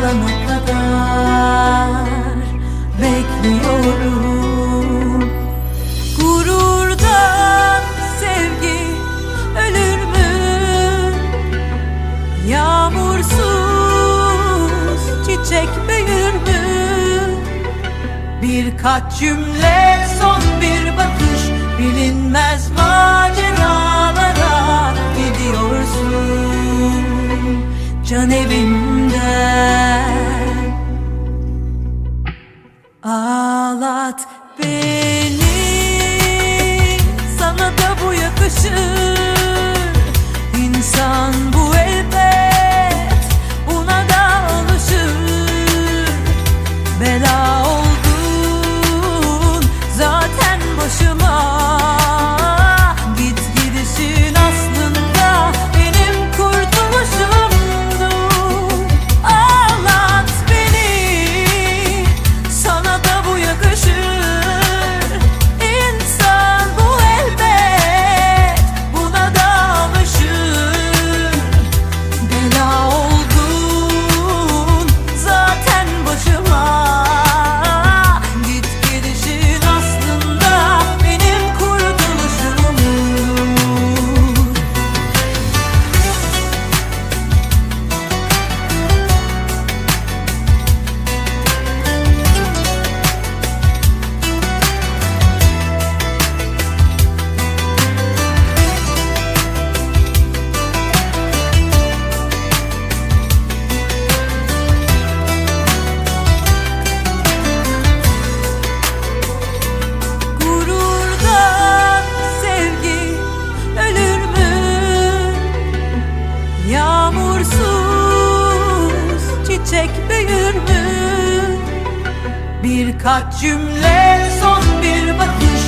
olana kadar bekliyorum Gururdan sevgi ölür mü? Yağmursuz çiçek büyür mü? Birkaç cümle son bir bakış bilinmez maceralara gidiyorsun Can evim bu büyür mü? Birkaç cümle son bir bakış